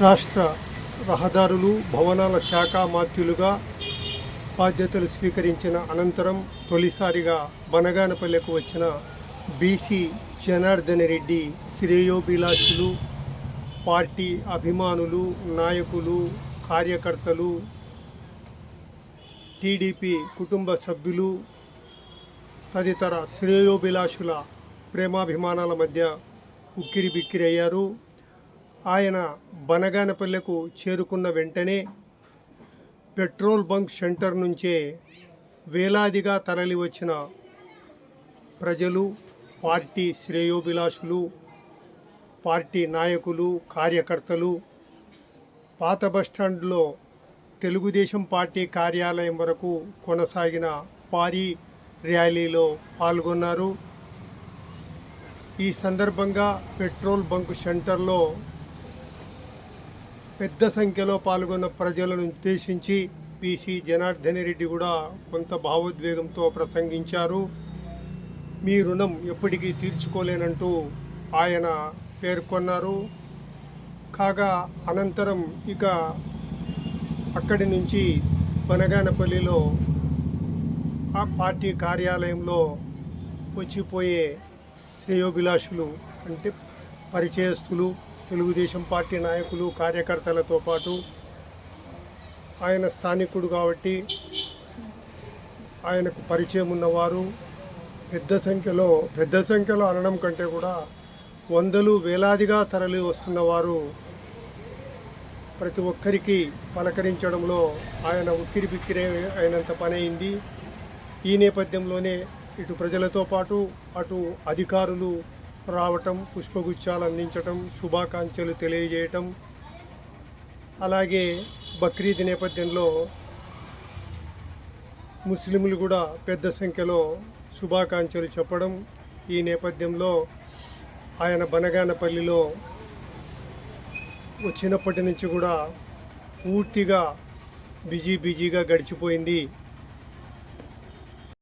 రాష్ట్ర రహదారులు భవనాల శాఖ మాత్యులుగా బాధ్యతలు స్వీకరించిన అనంతరం తొలిసారిగా బనగానపల్లెకు వచ్చిన బీసీ జనార్దన్ రెడ్డి శ్రేయోభిలాషులు పార్టీ అభిమానులు నాయకులు కార్యకర్తలు టీడీపీ కుటుంబ సభ్యులు తదితర శ్రేయోభిలాషుల ప్రేమాభిమానాల మధ్య ఉక్కిరి బిక్కిరి అయ్యారు. ఆయన బనగానపల్లెకు చేరుకున్న వెంటనే పెట్రోల్ బంక్ సెంటర్ నుంచే వేలాదిగా తరలి వచ్చిన ప్రజలు పార్టీ శ్రేయోభిలాషులు పార్టీ నాయకులు కార్యకర్తలు పాత బస్టాండ్లో తెలుగుదేశం పార్టీ కార్యాలయం వరకు కొనసాగిన భారీ ర్యాలీలో పాల్గొన్నారు. ఈ సందర్భంగా పెట్రోల్ బంక్ సెంటర్లో పెద్ద సంఖ్యలో పాల్గొన్న ప్రజలను ఉద్దేశించి పిసి జనార్దన్ రెడ్డి కూడా కొంత భావోద్వేగంతో ప్రసంగించారు. మీ రుణం ఎప్పటికీ తీర్చుకోలేనంటూ ఆయన పేర్కొన్నారు. కాగా అనంతరం ఇక అక్కడి నుంచి బనగానపల్లిలో ఆ పార్టీ కార్యాలయంలో వచ్చిపోయే శ్రేయోభిలాషులు అంటే పరిచయస్తులు తెలుగుదేశం పార్టీ నాయకులు కార్యకర్తలతో పాటు ఆయన స్థానికుడు కాబట్టి ఆయనకు పరిచయం ఉన్నవారు పెద్ద సంఖ్యలో పెద్ద సంఖ్యలో అనడం కంటే కూడా వందలు వేలాదిగా తరలి వస్తున్నవారు ప్రతి ఒక్కరికి పలకరించడంలో ఆయన ఉక్కిరి బిక్కిరి అయినంత పని అయింది. ఈ నేపథ్యంలోనే ఇటు ప్రజలతో పాటు అటు అధికారులు రావటం పుష్పగుచ్చాలు అందించటం శుభాకాంక్షలు తెలియజేయటం అలాగే బక్రీద్ నేపథ్యంలో ముస్లింలు కూడా పెద్ద సంఖ్యలో శుభాకాంక్షలు చెప్పడం ఈ నేపథ్యంలో ఆయన బనగానపల్లిలో వచ్చినప్పటి నుంచి కూడా పూర్తిగా బిజీ బిజీగా గడిచిపోయింది.